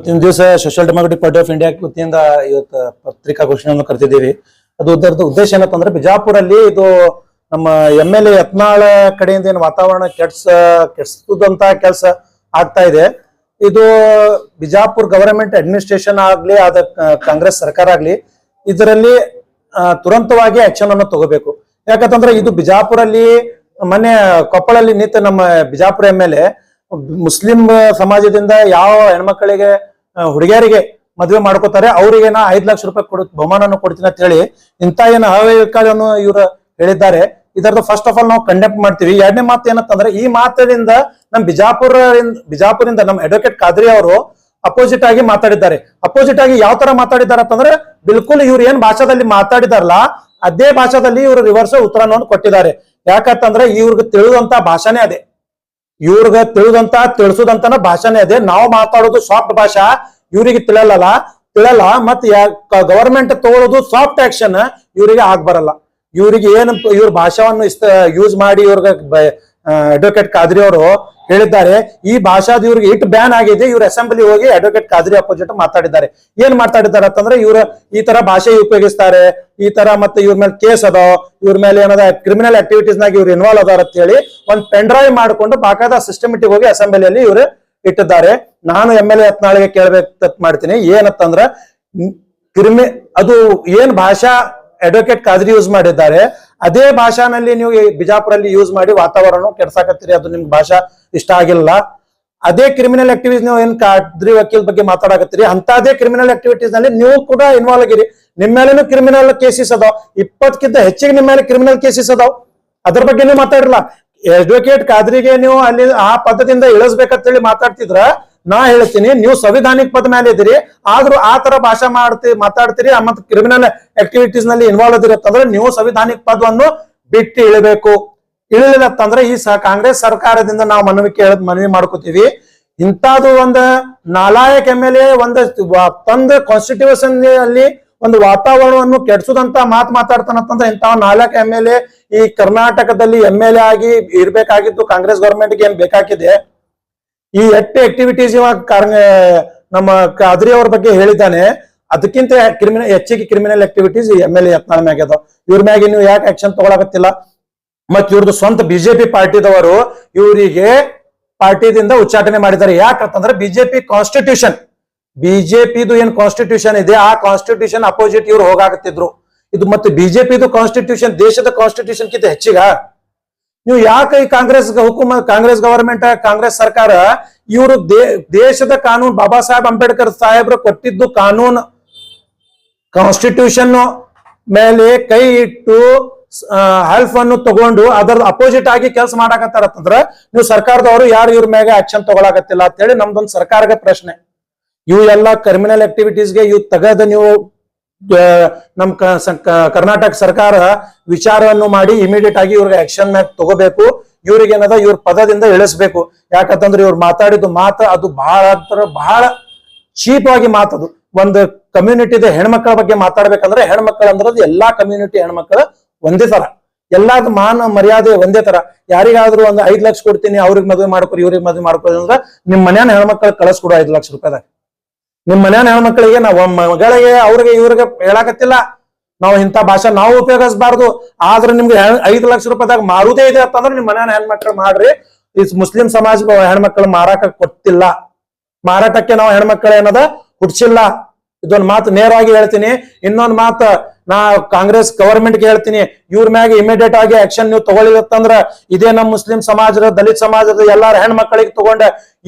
ಇವತ್ತಿನ ದಿವಸ social democratic party of India ವತಿಯಿಂದ ಇವತ್ತು ಪತ್ರಿಕಾ ಘೋಷಣೆಯನ್ನು ಕರೆದಿದ್ದೀವಿ. ಅದು ಅದರದ್ದು ಉದ್ದೇಶ ಏನಪ್ಪ ಅಂದ್ರೆ ಬಿಜಾಪುರಲ್ಲಿ ಇದು ನಮ್ಮ ಎಂ ಎಲ್ ಎ ಯತ್ನಾಳ ಕಡೆಯಿಂದ ಏನು ವಾತಾವರಣ ಕೆಡ್ಸ, ಕೆಡ್ಸದಂತ ಕೆಲಸ ಆಗ್ತಾ ಇದೆ. ಇದು ಬಿಜಾಪುರ್ ಗವರ್ಮೆಂಟ್ ಅಡ್ಮಿನಿಸ್ಟ್ರೇಷನ್ ಆಗ್ಲಿ, ಆದ ಕಾಂಗ್ರೆಸ್ ಸರ್ಕಾರ ಆಗ್ಲಿ, ಇದರಲ್ಲಿ ತುರಂತವಾಗಿ ಆಕ್ಷನ್ ಅನ್ನು ತಗೋಬೇಕು. ಯಾಕಂತಂದ್ರೆ ಇದು ಬಿಜಾಪುರಲ್ಲಿ, ಮೊನ್ನೆ ಕೊಪ್ಪಳಲ್ಲಿ ನಿಂತ ನಮ್ಮ Bijapur M L A Muslim ಸಮಾಜದಿಂದ ಯಾವ ಹೆಣ್ಮಕ್ಕಳಿಗೆ ಹುಡುಗಿಯರಿಗೆ ಮದುವೆ ಮಾಡ್ಕೋತಾರೆ. ಅವ್ರಿಗೆ ನಾ ಐದ್ ಲಕ್ಷ ರೂಪಾಯಿ ಕೊಡ ಬಹುಮಾನವನ್ನು ಕೊಡ್ತೀನಿ ಅಂತ ಹೇಳಿ ಇಂತ ಏನು ಅವಕಾಶವನ್ನು ಇವರು ಹೇಳಿದ್ದಾರೆ. ಇದರದ್ದು ಫಸ್ಟ್ ಆಫ್ ಆಲ್ ನಾವು ಕಂಡೆಕ್ಟ್ ಮಾಡ್ತೀವಿ. ಎರಡನೇ ಮಾತು ಏನಂತಂದ್ರೆ, ಈ ಮಾತಿನಿಂದ ನಮ್ ಬಿಜಾಪುರ ಬಿಜಾಪುರಿಂದ ನಮ್ಮ ಅಡ್ವೊಕೇಟ್ ಖಾದ್ರಿ ಅವರು ಅಪೋಸಿಟ್ ಆಗಿ ಮಾತಾಡಿದ್ದಾರೆ. ಅಪೋಸಿಟ್ ಆಗಿ ಯಾವ ತರ ಮಾತಾಡಿದ್ದಾರೆ ಅಂತಂದ್ರೆ, ಬಿಲ್ಕುಲ್ ಇವ್ರು ಏನ್ ಭಾಷಾದಲ್ಲಿ ಮಾತಾಡಿದಾರಲ್ಲ, ಅದೇ ಭಾಷಾದಲ್ಲಿ ಇವರು ರಿವರ್ಸ್ ಉತ್ತರವನ್ನು ಕೊಟ್ಟಿದ್ದಾರೆ. ಯಾಕಂತಂದ್ರೆ, ಇವ್ರಿಗೆ ತಿಳಿದಂತ ಭಾಷಾನೇ ಅದೇ. ಇವ್ರಿಗ ತಿಳಿದಂತ ತಿಳಿಸುದಂತನ ಭಾಷಾನೇ ಅದೇ. ನಾವು ಮಾತಾಡೋದು ಸಾಫ್ಟ್ ಭಾಷಾ. ಇವ್ರಿಗೆ ತಿಳಲ್ಲ ತಿಳಲ್ಲ ಮತ್ ಗವರ್ಮೆಂಟ್ ತಗೊಳ್ಳೋದು ಸಾಫ್ಟ್ ಆಕ್ಷನ್ ಇವರಿಗೆ ಆಗ್ಬರಲ್ಲ. ಇವ್ರಿಗೆ ಏನ್ ಇವ್ರ ಭಾಷಾವನ್ನು ಯೂಸ್ ಮಾಡಿ ಇವ್ರಿಗೆ ಅಡ್ವೊಕೇಟ್ ಖಾದ್ರಿ ಅವರು ಹೇಳಿದ್ದಾರೆ. ಈ ಭಾಷಾದ ಇವ್ರಿಗೆ ಇಟ್ ಬ್ಯಾನ್ ಆಗಿದೆ. ಇವ್ರ ಅಸೆಂಬ್ಲಿ ಹೋಗಿ ಅಡ್ವೊಕೇಟ್ ಖಾದ್ರಿ ಅಪೋಸಿಟ್ ಮಾತಾಡಿದ್ದಾರೆ. ಏನ್ ಮಾತಾಡಿದ್ದಾರೆ ಅಂತಂದ್ರೆ ಇವ್ರ ಈ ತರ ಭಾಷೆ ಉಪಯೋಗಿಸ್ತಾರೆ. ಈ ತರ ಮತ್ತೆ ಇವ್ರ ಮೇಲೆ ಕೇಸ್ ಅದ ಇವ್ರ ಮೇಲೆ ಏನದ ಕ್ರಿಮಿನಲ್ ಆಕ್ಟಿವಿಟೀಸ್ ನಾಗ ಇವ್ರು ಇನ್ವಾಲ್ವ್ ಅದಾರ ಅಂತ ಹೇಳಿ ಒಂದ್ ಪೆನ್ ಡ್ರೈವ್ ಮಾಡ್ಕೊಂಡು ಬಾಕಾದ ಸಿಸ್ಟಮೆಟಿಕ್ ಹೋಗಿ ಅಸೆಂಬ್ಲಿಯಲ್ಲಿ ಇವ್ರು ಇಟ್ಟಿದ್ದಾರೆ. ನಾನು ಎಂ ಎಲ್ ಎ ಹತ್ನಾಳಿಗೆ ಕೇಳ್ಬೇಕು ಮಾಡ್ತೀನಿ. ಏನಂತಂದ್ರ ಕ್ರಿಮಿ, ಅದು ಏನ್ ಭಾಷಾ ಅಡ್ವೊಕೇಟ್ ಕಾದ್ರಿ ಯೂಸ್ ಮಾಡಿದ್ದಾರೆ. ಅದೇ ಭಾಷಾನಲ್ಲಿ ನೀವು ಬಿಜಾಪುರಲ್ಲಿ ಯೂಸ್ ಮಾಡಿ ವಾತಾವರಣ ಕೆಡ್ಸಾಕತ್ತೀರಿ. ಅದು ನಿಮ್ಗೆ ಭಾಷಾ ಇಷ್ಟ ಆಗಿಲ್ಲ. ಅದೇ ಕ್ರಿಮಿನಲ್ ಆಕ್ಟಿವಿಟೀಸ್ ನೀವು ಏನ್ ಕಾದ್ರಿ ವಕೀಲ್ ಬಗ್ಗೆ ಮಾತಾಡಕತ್ತೀರಿ ಅಂತದೇ ಕ್ರಿಮಿನಲ್ ಆಕ್ಟಿವಿಟೀಸ್ನಲ್ಲಿ ನೀವು ಕೂಡ ಇನ್ವಾಲ್ವ್ ಆಗಿರಿ. ನಿಮ್ಮ ಮೇಲೆನೂ ಕ್ರಿಮಿನಲ್ ಕೇಸಸ್ ಅದಾವ. ಇಪ್ಪತ್ತಕ್ಕಿಂತ ಹೆಚ್ಚಿಗೆ ನಿಮ್ಮ ಮೇಲೆ ಕ್ರಿಮಿನಲ್ ಕೇಸಸ್ ಅದಾವ. ಅದ್ರ ಬಗ್ಗೆ ನೀವು ಮಾತಾಡಿರಲ್ಲ. ಅಡ್ವೊಕೇಟ್ ಕಾದ್ರಿಗೆ ನೀವು ಅಲ್ಲಿ ಆ ಪದದಿಂದ ಇಳಿಸ್ಬೇಕಂತ ಹೇಳಿ ಮಾತಾಡ್ತಿದ್ರ ನಾ ಹೇಳ್ತೀನಿ, ನೀವು ಸಂವಿಧಾನಿಕ ಪದ ಮೇಲೆ ಇದ್ದೀರಿ, ಆದ್ರೂ ಆ ತರ ಭಾಷೆ ಮಾಡ್ತಿ, ಮಾತಾಡ್ತೀರಿ ಮತ್ತೆ ಕ್ರಿಮಿನಲ್ ಆಕ್ಟಿವಿಟೀಸ್ನಲ್ಲಿ ಇನ್ವಾಲ್ವ್ ಅದಿರತ್ತಂದ್ರೆ ನೀವು ಸಂವಿಧಾನಿಕ ಪದವನ್ನು ಬಿಟ್ಟು ಇಳಬೇಕು. ಇಳಿಲಿಲ್ಲ ಅಂತಂದ್ರೆ ಈ ಕಾಂಗ್ರೆಸ್ ಸರ್ಕಾರದಿಂದ ನಾವು ಮನವಿ ಕೇಳ ಮನವಿ ಮಾಡ್ಕೋತೀವಿ. ಇಂಥದ್ದು ಒಂದು ನಾಲಾಯಕ್ ಎಂ ಎಲ್ ಎ, ಒಂದು ತಂದ ಕಾನ್ಸ್ಟಿಟ್ಯೂಷನ್ ಅಲ್ಲಿ ಒಂದು ವಾತಾವರಣವನ್ನು ಕೆಡ್ಸುದಂತ ಮಾತು ಮಾತಾಡ್ತಾನಂತಂದ್ರೆ ಇಂಥ ನಾಲ್ಕು ಎಂ ಎಲ್ ಎ ಈ ಕರ್ನಾಟಕದಲ್ಲಿ ಎಂ ಎಲ್ ಎ ಆಗಿ ಇರ್ಬೇಕಾಗಿದ್ದು ಕಾಂಗ್ರೆಸ್ ಗೌರ್ಮೆಂಟ್ಗೆ ಏನ್ ಬೇಕಾಗಿದೆ? ಈ ಎಟ್ಟು ಆಕ್ಟಿವಿಟೀಸ್ ಇವಾಗ ನಮ್ಮ ಕಾದ್ರಿ ಅವ್ರ ಬಗ್ಗೆ ಹೇಳಿದ್ದಾನೆ. ಅದಕ್ಕಿಂತ ಕ್ರಿಮಿನಲ್ ಹೆಚ್ಚಿಗೆ criminal activities M L A Yatnal ಮ್ಯಾಗದ ಇವ್ರ ಮ್ಯಾಗೆ ನೀವು ಯಾಕೆ ಆಕ್ಷನ್ ತಗೊಳಕತ್ತಿಲ್ಲ. ಮತ್ ಇವ್ರದ್ದು ಸ್ವಂತ ಬಿಜೆಪಿ ಪಾರ್ಟಿದವರು ಇವರಿಗೆ ಪಾರ್ಟಿದಿಂದ ಉಚ್ಚಾಟನೆ ಮಾಡಿದ್ದಾರೆ. ಯಾಕಂತಂದ್ರೆ ಬಿಜೆಪಿ ಕಾನ್ಸ್ಟಿಟ್ಯೂಷನ್ ಬಿಜೆಪಿದು ಏನ್ ಕಾನ್ಸ್ಟಿಟ್ಯೂಷನ್ ಇದೆ, ಆ ಕಾನ್ಸ್ಟಿಟ್ಯೂಷನ್ ಅಪೋಸಿಟ್ ಇವ್ರು ಹೋಗಾಕತ್ತಿದ್ರು. ಇದು ಮತ್ತೆ ಬಿಜೆಪಿದು ಕಾನ್ಸ್ಟಿಟ್ಯೂಷನ್ ದೇಶದ ಕಾನ್ಸ್ಟಿಟ್ಯೂಷನ್ ಕಿಂತ ಹೆಚ್ಚಿಗ? ನೀವು ಯಾಕೆ ಈ ಕಾಂಗ್ರೆಸ್ ಹುಕುಮ ಕಾಂಗ್ರೆಸ್ ಗವರ್ಮೆಂಟ್ ಕಾಂಗ್ರೆಸ್ ಸರ್ಕಾರ ಇವರು ದೇಶದ ಕಾನೂನು ಬಾಬಾ ಸಾಹೇಬ್ ಅಂಬೇಡ್ಕರ್ ಸಾಹೇಬ್ರು ಕೊಟ್ಟಿದ್ದು ಕಾನೂನು ಕಾನ್ಸ್ಟಿಟ್ಯೂಷನ್ ಮೇಲೆ ಕೈ ಇಟ್ಟು ಹೆಲ್ಪ್ ಅನ್ನು ತಗೊಂಡು ಅದರ ಅಪೋಸಿಟ್ ಆಗಿ ಕೆಲಸ ಮಾಡಾಕತ್ತಾರತ್ತಂದ್ರ ನೀವು ಸರ್ಕಾರದವರು ಯಾರು ಇವ್ರ ಮ್ಯಾಗ ಆಕ್ಷನ್ ತಗೊಳಕತ್ತಿಲ್ಲ ಅಂತೇಳಿ ನಮ್ದೊಂದು ಸರ್ಕಾರದ ಪ್ರಶ್ನೆ. ಇವು ಎಲ್ಲ ಕ್ರಿಮಿನಲ್ ಆಕ್ಟಿವಿಟೀಸ್ಗೆ ಇವು ತಗದ ನೀವು ನಮ್ ಕರ್ನಾಟಕ ಸರ್ಕಾರ ವಿಚಾರವನ್ನು ಮಾಡಿ ಇಮಿಡಿಯೇಟ್ ಆಗಿ ಇವ್ರಿಗೆ ಆಕ್ಷನ್ ತಗೋಬೇಕು. ಇವ್ರಿಗೆ ಏನದ ಇವ್ರ ಪದದಿಂದ ಇಳಿಸ್ಬೇಕು. ಯಾಕಂತಂದ್ರೆ ಇವ್ರು ಮಾತಾಡಿದ್ದು ಮಾತ ಅದು ಬಹಳ ಬಹಳ ಚೀಪ್ ಆಗಿ ಮಾತದು. ಒಂದು ಕಮ್ಯುನಿಟಿದ ಹೆಣ್ಮಕ್ಳ ಬಗ್ಗೆ ಮಾತಾಡ್ಬೇಕಂದ್ರೆ ಹೆಣ್ಮಕ್ಳು ಅಂದ್ರೆ ಎಲ್ಲಾ ಕಮ್ಯುನಿಟಿ ಹೆಣ್ಮಕ್ಳು ಒಂದೇ ತರ ಎಲ್ಲಾದ ಮಾನ ಮರ್ಯಾದೆ ಒಂದೇ ತರ ಯಾರಿಗಾದ್ರೂ ಒಂದು ಐದ್ ಲಕ್ಷ ಕೊಡ್ತೀನಿ, ಅವ್ರಿಗೆ ಮದುವೆ ಮಾಡ್ಕೊರಿ, ಇವ್ರಿಗೆ ಮದುವೆ ಮಾಡ್ಕೊರಿ ಅಂದ್ರೆ ನಿಮ್ ಮನೆಯನ್ನ ಹೆಣ್ಮಕ್ಳು ಕಳಿಸ್ಕೊಡು ಐದ್ ಲಕ್ಷ ರೂಪಾಯಿದಾಗ. ನಿಮ್ ಮನ್ಯಾನ ಹೆಣ್ಮಕ್ಳಿಗೆ ನಾವು ಮಗಳಿಗೆ, ಅವ್ರಿಗೆ, ಇವ್ರಿಗೆ ಹೇಳಕತ್ತಿಲ್ಲ. ನಾವು ಇಂಥ ಭಾಷೆ ನಾವು ಉಪಯೋಗಿಸಬಾರ್ದು. ಆದ್ರೆ ನಿಮ್ಗೆ ಐದು ಲಕ್ಷ ರೂಪಾಯಿದಾಗ ಮಾರುದೇ ಇದೆ ಅಂತಂದ್ರೆ ನಿಮ್ ಮನೆಯ ಹೆಣ್ಮಕ್ಳು ಮಾಡ್ರಿ. ಈ ಮುಸ್ಲಿಂ ಸಮಾಜ ಹೆಣ್ಮಕ್ಳು ಮಾರಾಟ ಕೊಟ್ಟಿಲ್ಲ. ಮಾರಾಟಕ್ಕೆ ನಾವು ಹೆಣ್ಮಕ್ಳು ಏನದ? ಹುಡ್ಸಿಲ್ಲ ಇದೊಂದು ಮಾತು ನೇರವಾಗಿ ಹೇಳ್ತೀನಿ. ಇನ್ನೊಂದು ಮಾತು ನಾ ಕಾಂಗ್ರೆಸ್ ಗವರ್ಮೆಂಟ್ಗೆ ಹೇಳ್ತೀನಿ, ಇವ್ರ ಮ್ಯಾಗ ಇಮಿಡಿಯೇಟ್ ಆಗಿ ಆಕ್ಷನ್ ನೀವು ತಗೊಳ್ಳಿತ್ತಂದ್ರ ಇದೇ ನಮ್ಮ ಮುಸ್ಲಿಂ ಸಮಾಜದ, ದಲಿತ ಸಮಾಜದ ಎಲ್ಲಾರ ಹೆಣ್ಮಕ್ಳಿಗೆ ತಗೊಂಡ,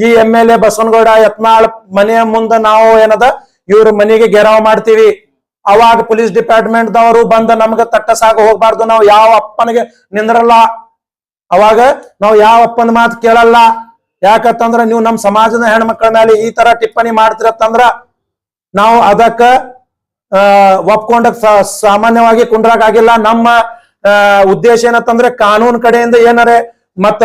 ಈ M L A Basanagouda Yatnal ಮನೆಯ ಮುಂದ ನಾವು ಏನದ, ಇವ್ರ ಮನೆಗೆ ಗೆರಾವ್ ಮಾಡ್ತೀವಿ. ಅವಾಗ ಪೊಲೀಸ್ ಡಿಪಾರ್ಟ್ಮೆಂಟ್ ದವರು ಬಂದ ನಮ್ಗ ತಟ್ಟ ಸಾಗ ಹೋಗ್ಬಾರ್ದು, ನಾವು ಯಾವ ಅಪ್ಪನಿಗೆ ನಿಂದ್ರಲ್ಲ. ಅವಾಗ ನಾವು ಯಾವ ಅಪ್ಪನ ಮಾತು ಕೇಳಲ್ಲ. ಯಾಕತ್ತಂದ್ರ ನೀವು ನಮ್ಮ ಸಮಾಜದ ಹೆಣ್ಮಕ್ಳ ಮೇಲೆ ಈ ತರ ಟಿಪ್ಪಣಿ ಮಾಡ್ತಿರತ್ತಂದ್ರ, ನಾವು ಅದಕ್ಕ ಆ ಒಪ್ಕೊಂಡ ಕುಂಡ್ರಾಕ್ ಸಾಮಾನ್ಯವಾಗಿ ಕುಂಡ್ರಾಗಿಲ್ಲ ನಮ್ಮ ಉದ್ದೇಶ ಏನಂತಂದ್ರೆ ಕಾನೂನು ಕಡೆಯಿಂದ ಏನಾರೆ ಮತ್ತ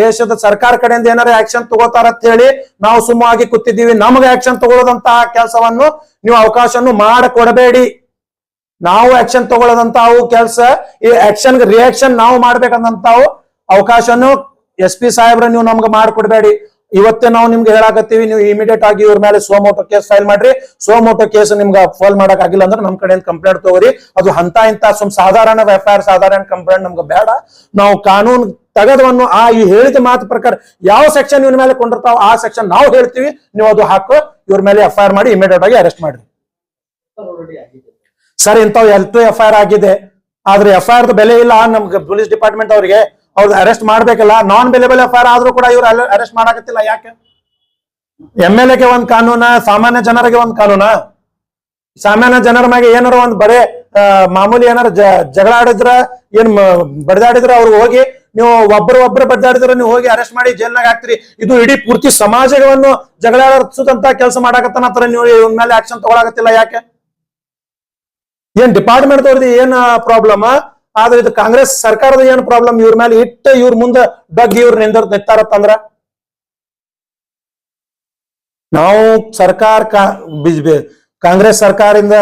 ದೇಶದ ಸರ್ಕಾರ ಕಡೆಯಿಂದ ಏನಾರ ಆಕ್ಷನ್ ತಗೋತಾರ ಅಂತ ಹೇಳಿ ನಾವು ಸುಮ್ಮವಾಗಿ ಕೂತಿದ್ದೀವಿ. ನಮ್ಗೆ ಆಕ್ಷನ್ ತಗೊಳ್ಳೋದಂತಹ ಕೆಲಸವನ್ನು ನೀವು ಅವಕಾಶವನ್ನು ಮಾಡಿಕೊಡಬೇಡಿ. ನಾವು ಆಕ್ಷನ್ ತಗೊಳ್ಳೋದಂತಾವು ಕೆಲಸ. ಈ ಆಕ್ಷನ್ ರಿಯಾಕ್ಷನ್ ನಾವು ಮಾಡ್ಬೇಕಂದಂತಾವು ಅವಕಾಶನು ಎಸ್ ಪಿ ಸಾಹೇಬ್ರ ನೀವು ನಮ್ಗೆ ಮಾಡ್ಕೊಡ್ಬೇಡಿ. ಇವತ್ತೇ ನಾವು ನಿಮ್ಗೆ ಹೇಳಾಕತ್ತೀವಿ, ನೀವು ಇಮಿಡಿಯೇಟ್ ಆಗಿ ಇವ್ರ ಮೇಲೆ ಸೋಮೋಟೋ ಕೇಸ್ ಫೈಲ್ ಮಾಡ್ರಿ. ಸೋಮೋಟೋ ಕೇಸ್ ನಿಮ್ಗೆ ಫೈಲ್ ಮಾಡಕ್ ಆಗಿಲ್ಲ ಅಂದ್ರೆ ನಮ್ ಕಡೆಯಿಂದ ಕಂಪ್ಲೇಂಟ್ ತಗೋರಿ. ಅದು ಹಂತ ಇಂತ ಸುಮ್ ಸಾಧಾರಣ ಆರ್ ಸಾಧಾರಣ ಕಂಪ್ಲೇಂಟ್ ನಮ್ಗೆ ಬೇಡ. ನಾವು ಕಾನೂನು ತಗದವನ್ನು ಆ ಈ ಹೇಳಿದ ಮಾತು ಪ್ರಕಾರ ಯಾವ ಸೆಕ್ಷನ್ ಇವ್ರ ಮೇಲೆ ಕೊಂಡಿರ್ತಾವ ಆ ಸೆಕ್ಷನ್ ನಾವು ಹೇಳ್ತೀವಿ. ನೀವು ಅದು ಹಾಕು, ಇವ್ರ ಮೇಲೆ ಎಫ್ ಐ ಮಾಡಿ ಇಮಿಡಿಯೇಟ್ ಆಗಿ ಅರೆಸ್ಟ್ ಮಾಡ್ರಿ. ಸರ್, ಇಂಥವ್ ಎಲ್ ಟು ಎಫ್ ಐ ಆರ್ ಆಗಿದೆ. ಆದ್ರೆ ಎಫ್ ಐ ಆರ್ ಬೆಲೆ ಇಲ್ಲ, ನಮ್ಗೆ ಪೊಲೀಸ್ ಡಿಪಾರ್ಟ್ಮೆಂಟ್ ಅವ್ರಿಗೆ ಅವ್ರದ್ದು ಅರೆಸ್ಟ್ ಮಾಡ್ಬೇಕಲ್ಲ ನಾನ್ ಬೆಲೆಬಲ್ ಎಫ್ ಐ ಆದ್ರೂ ಕೂಡ ಇವ್ರು ಅರೆಸ್ಟ್ ಮಾಡಾಕತ್ತಿಲ್ಲ, ಯಾಕೆ? ಎಂ ಎಲ್ ಎಗೆ ಒಂದ್ ಕಾನೂನ, ಸಾಮಾನ್ಯ ಜನರಿಗೆ ಒಂದ್ ಕಾನೂನ. ಸಾಮಾನ್ಯ ಜನರ ಮ್ಯಾಗೆ ಏನಾರ ಒಂದ್ ಬರೇ ಮಾಮೂಲಿ ಏನಾರ ಜಗಳ ಆಡಿದ್ರ, ಏನ್ ಬಡ್ದಾಡಿದ್ರ ಅವ್ರು ಹೋಗಿ, ನೀವು ಒಬ್ಬರು ಒಬ್ರು ಬಡ್ದಾಡಿದ್ರ ನೀವು ಹೋಗಿ ಅರೆಸ್ಟ್ ಮಾಡಿ ಜೈಲ್ನಾಗ ಹಾಕ್ತಿರಿ. ಇದು ಇಡೀ ಪೂರ್ತಿ ಸಮಾಜವನ್ನು ಜಗಳ ಆಡಿಸುದಂತ ಕೆಲಸ ಮಾಡಾಕತ್ತಾನತ್ರ ನೀವು ಇವ್ನ ಮೇಲೆ ಆಕ್ಷನ್ ತಗೊಳಕತ್ತಿಲ್ಲ, ಯಾಕೆ? ಏನ್ ಡಿಪಾರ್ಟ್ಮೆಂಟ್ ಅವ್ರದ್ದು ಏನ್ ಪ್ರಾಬ್ಲಮ್ ಆದ್ರೆ ಇದು ಕಾಂಗ್ರೆಸ್ ಸರ್ಕಾರದ ಏನ್ ಪ್ರಾಬ್ಲಮ್ ಇವ್ರ ಮೇಲೆ ಇಟ್ಟ ಇವ್ರ ಮುಂದೆ ಡಗ್ ಇವ್ರ ನಿಂದ ನಿಂತಾರತ್ತಂದ್ರ? ನಾವು ಸರ್ಕಾರ ಕಾಂಗ್ರೆಸ್ ಸರ್ಕಾರದಿಂದ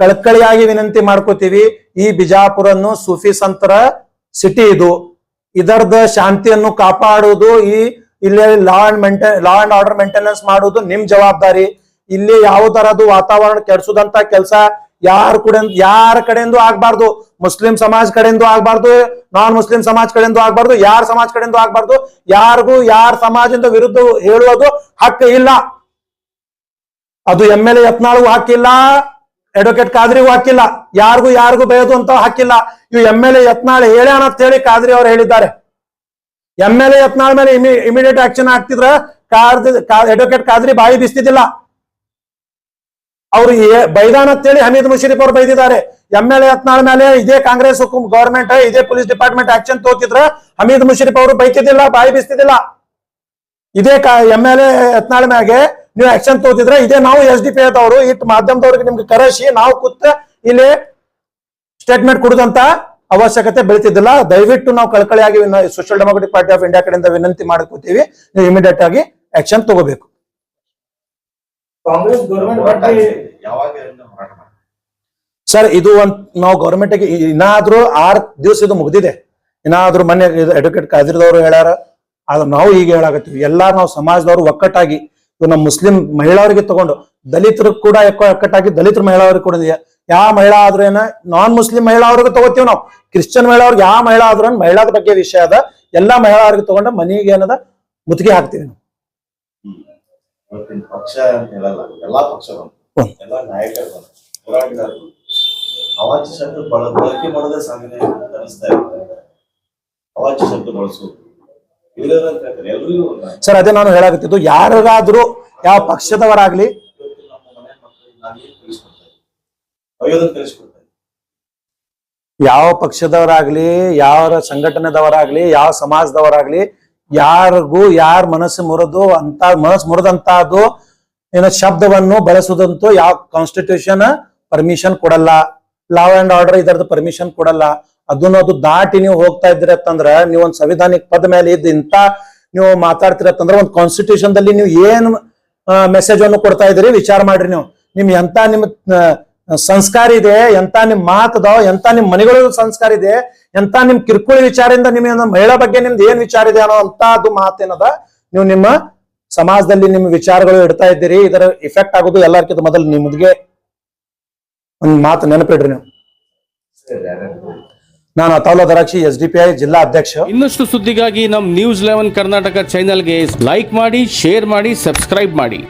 ಕಳಕಳಿಯಾಗಿ ವಿನಂತಿ ಮಾಡ್ಕೋತೀವಿ. ಈ ಬಿಜಾಪುರನ್ನು ಸೂಫಿ ಸಂತರ ಸಿಟಿ ಇದು. ಇದರದ ಶಾಂತಿಯನ್ನು ಕಾಪಾಡುವುದು, ಈ ಇಲ್ಲಿ law and maintain law and order maintenance ಮಾಡುವುದು ನಿಮ್ ಜವಾಬ್ದಾರಿ. ಇಲ್ಲಿ ಯಾವ ತರದ್ದು ವಾತಾವರಣ ಕೆಡಿಸುದಂತ ಕೆಲಸ ಯಾರ ಕೂಡ ಯಾರ ಕಡೆಯಿಂದ ಆಗ್ಬಾರ್ದು. ಮುಸ್ಲಿಂ ಸಮಾಜ ಕಡೆಯಿಂದ ಆಗ್ಬಾರ್ದು ನಾನ್ ಮುಸ್ಲಿಂ ಸಮಾಜ ಕಡೆಯಿಂದ ಆಗ್ಬಾರ್ದು, ಯಾರ ಸಮಾಜ ಕಡೆಯಿಂದ ಆಗ್ಬಾರ್ದು, ಯಾರಿಗೂ ಯಾರ ಸಮಾಜದಿಂದ ವಿರುದ್ಧ ಹೇಳುವುದು ಹಕ್ಕು ಇಲ್ಲ. ಅದು ಎಂ ಎಲ್ ಎ ಯತ್ನಾಳ್ಗೂ ಹಾಕಿಲ್ಲ ಅಡ್ವೊಕೇಟ್ ಕಾದ್ರಿಗೂ ಹಾಕಿಲ್ಲ ಯಾರಿಗೂ ಯಾರಿಗೂ ಬಯೋದು ಅಂತ ಹಾಕಿಲ್ಲ ಇವು ಎಂ ಎಲ್ ಎ ಯತ್ನಾಳ್ ಹೇಳ್ಯಾನ ಅಂತ ಹೇಳಿ ಕಾದ್ರಿ ಅವರು ಹೇಳಿದ್ದಾರೆ. ಎಂ ಎಲ್ ಎ ಯತ್ನಾಳ್ ಮೇಲೆ ಇಮಿಡಿಯೇಟ್ ಆಕ್ಷನ್ ಆಗ್ತಿದ್ರ ಅಡ್ವೊಕೇಟ್ ಕಾದ್ರಿ ಬಾಯಿ ಬಿಸ್ತಿದ್ದಿಲ್ಲ. ಅವ್ರು ಬೈದಾನ್ ಅಂತೇಳಿ ಹಮೀದ್ ಮುಷರೀಫ್ ಅವ್ರು ಬೈದಿದ್ದಾರೆ. ಎಂ ಎಲ್ ಎ ಮೇಲೆ ಇದೇ ಕಾಂಗ್ರೆಸ್ ಗವರ್ಮೆಂಟ್ ಇದೇ ಪೊಲೀಸ್ ಡಿಪಾರ್ಟ್ಮೆಂಟ್ ಆಕ್ಷನ್ ತೋತಿದ್ರ ಹಮೀದ್ ಮುಷರೀಫ್ ಅವರು ಬೈಕಿದ್ದಿಲ್ಲ ಬಾಯಿ ಬಿಸ್ತಿದ್ದಿಲ್ಲ. ಇದೇ ಎಂ ಎಲ್ ಎ ಯತ್ನಾಳ್ ಮ್ಯಾಗೆ ನೀವು ಆಕ್ಷನ್ ತೋತಿದ್ರ ಇದೇ ನಾವು ಎಸ್ ಡಿ ಪಿ ಅದವರು ಇಟ್ ಮಾಧ್ಯಮದವ್ರಿಗೆ ನಿಮ್ಗೆ ಕರೆಸಿ, ನಾವು ಕೂತ ಇಲ್ಲಿ ಸ್ಟೇಟ್ಮೆಂಟ್ ಕೊಡುದಂತ ಅವಶ್ಯಕತೆ ಬೆಳೀತಿದ್ದಿಲ್ಲ. ದಯವಿಟ್ಟು ನಾವು ಕಳಕಳಿಯಾಗಿ Social Democratic Party of India ಕಡೆಯಿಂದ ವಿನಂತಿ ಮಾಡ್ಕೋತೀವಿ. ನೀವು ಇಮಿಡಿಯೇಟ್ ಆಗಿ ಆಕ್ಷನ್ ತಗೋಬೇಕು. ಕಾಂಗ್ರೆಸ್ ಗೌರ್ಮೆಂಟ್ ಯಾವಾಗ ಹೋರಾಟ ಮಾಡ್ತಾರೆ? ಸರ್ ಇದು ಒಂದ್ ನಾವು ಗೌರ್ಮೆಂಟ್ ಇನ್ನಾದ್ರೂ ಆರ್ ದಿವಸ ಇದು ಮುಗ್ದಿದೆ. ಇನ್ನಾದ್ರೂ ಮೊನ್ನೆ ಅಡ್ವೊಕೇಟ್ ಕಾದಿರ್ದವ್ರು ಹೇಳ್ಯಾರ. ಆದ್ರೆ ನಾವು ಈಗ ಹೇಳಾಕತ್ತೀವಿ. ಎಲ್ಲಾ ನಾವು ಸಮಾಜದವ್ರು ಒಕ್ಕಟ್ಟಾಗಿ ನಮ್ಮ ಮುಸ್ಲಿಂ ಮಹಿಳೆಯರಿಗೆ ತಗೊಂಡು ದಲಿತರು ಕೂಡ ಎಕ್ಕ- ಒಕ್ಕಟ್ಟಾಗಿ ದಲಿತರ ಮಹಿಳೆಯರಿಗೆ ಕೂಡ ಇದೆ. ಯಾವ ಮಹಿಳಾ ಆದ್ರೂ ಏನ ನಾನ್ ಮುಸ್ಲಿಂ ಮಹಿಳಾ ಅವ್ರಿಗೆ ತಗೋತೀವಿ ನಾವು. ಕ್ರಿಶ್ಚಿಯನ್ ಮಹಿಳಾ ಅವ್ರಿಗೆ ಯಾವ ಮಹಿಳಾ ಆದ್ರೂ ಮಹಿಳಾದ ಬಗ್ಗೆ ವಿಷಯ ಅದ. ಎಲ್ಲಾ ಮಹಿಳಾವ್ರಿಗೆ ತಗೊಂಡು ಮನೆಗೆ ಏನದ ಮುತ್ತಿಗೆ ಹಾಕ್ತೀವಿ ನಾವು. ಇವತ್ತಿನ ಪಕ್ಷ ಅಂತ ಹೇಳಲ್ಲ ಎಲ್ಲಾ ಪಕ್ಷಗಳು. ಎಲ್ಲಾ ನಾಯಕರು ಹೋರಾಟಗಾರರು ಅವಾಚ್ಯ ಶಬ್ದ ಬಳ ಬಳಕೆ ಮಾಡೋದೇ ಸಾಮಾನ್ಯ ಅನಿಸ್ತಾ ಇರುತ್ತೆ. ಅವಾಚ್ಯ ಶಬ್ದ ಬಳಸೋದು ಸರ್ ಅದೇ ನಾನು ಹೇಳಾಕತ್ತಿದ್ದು ಯಾರಿಗಾದ್ರೂ ಯಾವ ಪಕ್ಷದವರಾಗ್ಲಿ ಯಾವ ಪಕ್ಷದವರಾಗ್ಲಿ ಯಾವ ಸಂಘಟನೆದವರಾಗ್ಲಿ ಯಾವ ಸಮಾಜದವರಾಗ್ಲಿ ಯಾರಿಗೂ ಯಾರ ಮನಸ್ಸು ಮುರದು ಅಂತ, ಮನಸ್ಸು ಮುರಿದಂತಹದ್ದು ಏನೋ ಶಬ್ದವನ್ನು ಬಳಸುವುದಂತೂ ಯಾವ ಕಾನ್ಸ್ಟಿಟ್ಯೂಷನ್ ಪರ್ಮಿಷನ್ ಕೊಡಲ್ಲ. ಲಾ ಅಂಡ್ ಆರ್ಡರ್ ಇದರದ್ದು ಪರ್ಮಿಷನ್ ಕೊಡಲ್ಲ. ಅದನ್ನ ಅದು ದಾಟಿ ನೀವು ಹೋಗ್ತಾ ಇದ್ರಿ ಅಂತಂದ್ರ ನೀವು ಒಂದು ಸಂವಿಧಾನಿಕ ಪದ ಮೇಲೆ ಇದ್ ಇಂತ ನೀವು ಮಾತಾಡ್ತಿರತ್ತಂದ್ರ ಒಂದು ಕಾನ್ಸ್ಟಿಟ್ಯೂಷನ್ ದಲ್ಲಿ ನೀವು ಏನ್ ಮೆಸೇಜ್ ಅನ್ನು ಕೊಡ್ತಾ ಇದ್ರಿ ವಿಚಾರ ಮಾಡ್ರಿ ನೀವು. ನಿಮ್ ಎಂತ ನಿಮ್ ಸಂಸ್ಕಾರ ಇದೆ ಎಂತ ನಿಮ್ ಮಾತದ ಎಂತ ನಿಮ್ ಮನೆಗಳ ಸಂಸ್ಕಾರ ಇದೆ ಎಂತ ನಿಮ್ ಕಿರುಕುಳಿ ವಿಚಾರದಿಂದ ನಿಮ್ ಏನ್ ಮಹಿಳಾ ಬಗ್ಗೆ ನಿಮ್ದು ಏನ್ ವಿಚಾರ ಇದೆ ಅನ್ನೋ ಅದು ಮಾತೇನದ ನೀವು ನಿಮ್ಮ ಸಮಾಜದಲ್ಲಿ ನಿಮ್ಮ ವಿಚಾರಗಳು ಇಡ್ತಾ ಇದ್ದೀರಿ, ಇದರ ಇಫೆಕ್ಟ್ ಆಗೋದು ಎಲ್ಲರಿಗಿಂತ ಮೊದಲು ನಿಮ್ಗೆ ಒಂದ್ ಮಾತು ನೆನಪಿಡ್ರಿ ನೀವು. ನಾನು Ataullah Darakshi S D P I, ಜಿಲ್ಲಾ ಅಧ್ಯಕ್ಷ. ಇನ್ನಷ್ಟು ಸುದ್ದಿಗಾಗಿ ನಮ್ಮ ನ್ಯೂಸ್ ಲೆವೆನ್ ಕರ್ನಾಟಕ ಚಾನೆಲ್ಗೆ ಲೈಕ್ ಮಾಡಿ ಶೇರ್ ಮಾಡಿ ಸಬ್ಸ್ಕ್ರೈಬ್ ಮಾಡಿ.